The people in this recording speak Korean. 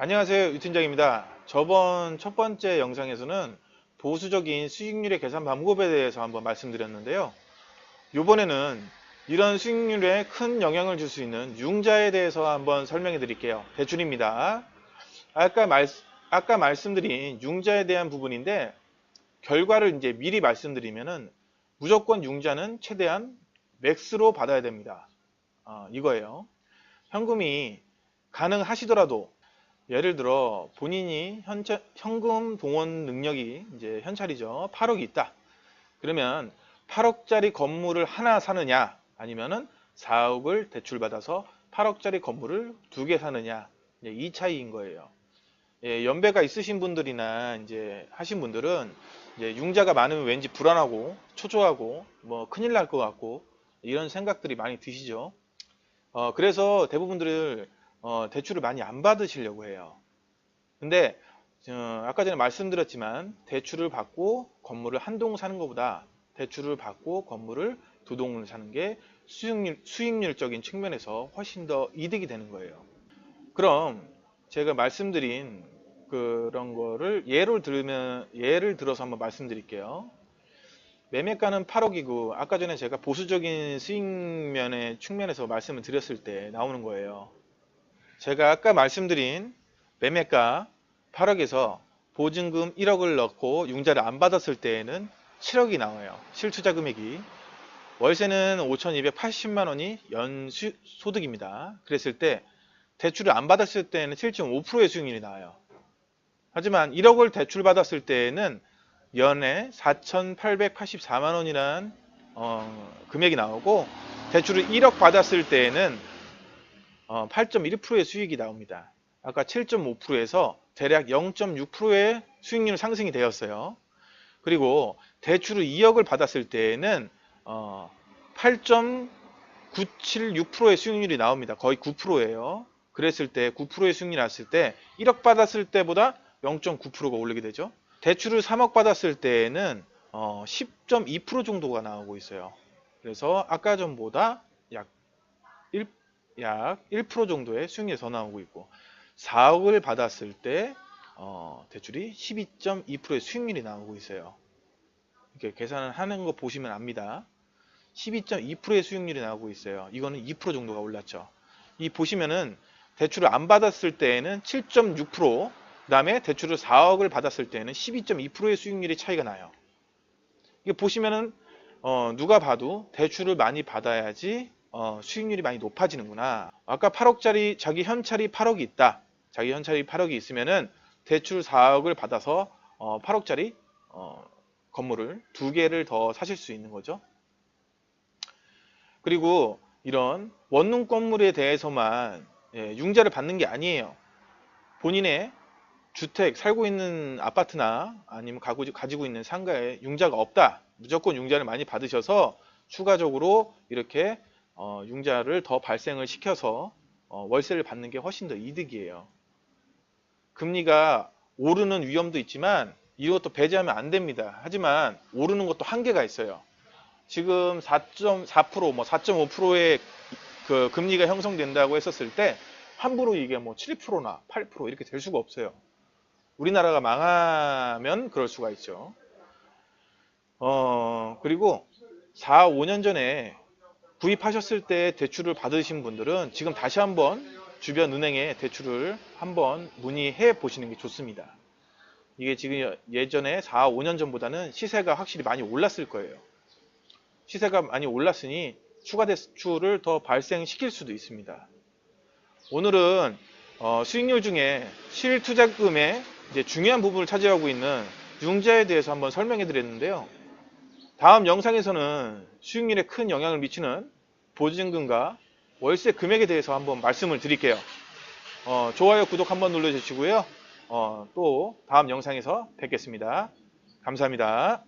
안녕하세요 유팀장입니다. 저번 첫 번째 영상에서는 보수적인 수익률의 계산 방법에 대해서 한번 말씀드렸는데요. 이번에는 이런 수익률에 큰 영향을 줄 수 있는 융자에 대해서 한번 설명해 드릴게요. 대출입니다. 아까, 말, 아까 말씀드린 융자에 대한 부분인데 결과를 이제 미리 말씀드리면은 무조건 융자는 최대한 맥스로 받아야 됩니다. 어, 이거예요. 현금이 가능하시더라도 예를 들어 본인이 현재, 현금 동원 능력이 이제 현찰이죠. 8억이 있다. 그러면 8억짜리 건물을 하나 사느냐 아니면은 4억을 대출받아서 8억짜리 건물을 두 개 사느냐 이 차이인 거예요. 예, 연배가 있으신 분들이나 이제 하신 분들은 이제 융자가 많으면 왠지 불안하고 초조하고 뭐 큰일 날 것 같고 이런 생각들이 많이 드시죠. 어, 그래서 대부분들을 어, 대출을 많이 안 받으시려고 해요. 근데 어, 아까 전에 말씀드렸지만 대출을 받고 건물을 한 동 사는 것보다 대출을 받고 건물을 두 동을 사는 게 수익률, 수익률적인 측면에서 훨씬 더 이득이 되는 거예요. 그럼 제가 말씀드린 그런 거를 예를 들면 예를 들어서 한번 말씀드릴게요. 매매가는 8억이고 아까 전에 제가 보수적인 수익면의 측면에서 말씀을 드렸을 때 나오는 거예요. 제가 아까 말씀드린 매매가 8억에서 보증금 1억을 넣고 융자를 안 받았을 때에는 7억이 나와요. 실투자 금액이. 월세는 5,280만 원이 연수 소득입니다. 그랬을 때 대출을 안 받았을 때는 7.5%의 수익률이 나와요. 하지만 1억을 대출 받았을 때에는 연에 4,884만 원이란 어, 금액이 나오고 대출을 1억 받았을 때에는 어, 8.1%의 수익이 나옵니다. 아까 7.5%에서 대략 0.6%의 수익률 상승이 되었어요. 그리고 대출을 2억을 받았을 때에는 어, 8.976%의 수익률이 나옵니다. 거의 9%예요. 그랬을 때 9%의 수익률이 났을 때 1억 받았을 때보다 0.9%가 오르게 되죠. 대출을 3억 받았을 때에는 어, 10.2% 정도가 나오고 있어요. 그래서 아까 전보다 약 1, 약 1% 정도의 수익률이 더 나오고 있고 4억을 받았을 때 어, 대출이 12.2%의 수익률이 나오고 있어요. 이렇게 계산을 하는 거 보시면 압니다. 12.2%의 수익률이 나오고 있어요. 이거는 2% 정도가 올랐죠. 이 보시면은 대출을 안 받았을 때에는 7.6%, 그 다음에 대출을 4억을 받았을 때에는 12.2%의 수익률이 차이가 나요. 이게 보시면은 어, 누가 봐도 대출을 많이 받아야지 어, 수익률이 많이 높아지는구나. 아까 8억짜리 자기 현찰이 8억이 있다. 자기 현찰이 8억이 있으면은 대출 4억을 받아서 어, 8억짜리 어, 건물을 두 개를 더 사실 수 있는 거죠. 그리고 이런 원룸 건물에 대해서만 예, 융자를 받는 게 아니에요. 본인의 주택 살고 있는 아파트나 아니면 가지고 있는 상가에 융자가 없다. 무조건 융자를 많이 받으셔서 추가적으로 이렇게 어, 융자를 더 발생을 시켜서 어, 월세를 받는 게 훨씬 더 이득이에요. 금리가 오르는 위험도 있지만 이것도 배제하면 안 됩니다. 하지만 오르는 것도 한계가 있어요. 지금 4.4%, 뭐 4.5%의 그 금리가 형성된다고 했었을 때 함부로 이게 뭐 7%나 8% 이렇게 될 수가 없어요. 우리나라가 망하면 그럴 수가 있죠. 어, 그리고 4, 5년 전에 구입하셨을 때 대출을 받으신 분들은 지금 다시 한번 주변 은행에 대출을 한번 문의해 보시는 게 좋습니다. 이게 지금 예전에 4, 5년 전보다는 시세가 확실히 많이 올랐을 거예요. 시세가 많이 올랐으니 추가 대출을 더 발생시킬 수도 있습니다. 오늘은 어, 수익률 중에 실투자금의 이제 중요한 부분을 차지하고 있는 융자에 대해서 한번 설명해 드렸는데요. 다음 영상에서는 수익률에 큰 영향을 미치는 보증금과 월세 금액에 대해서 한번 말씀을 드릴게요. 어, 좋아요, 구독 한번 눌러주시고요. 어, 또 다음 영상에서 뵙겠습니다. 감사합니다.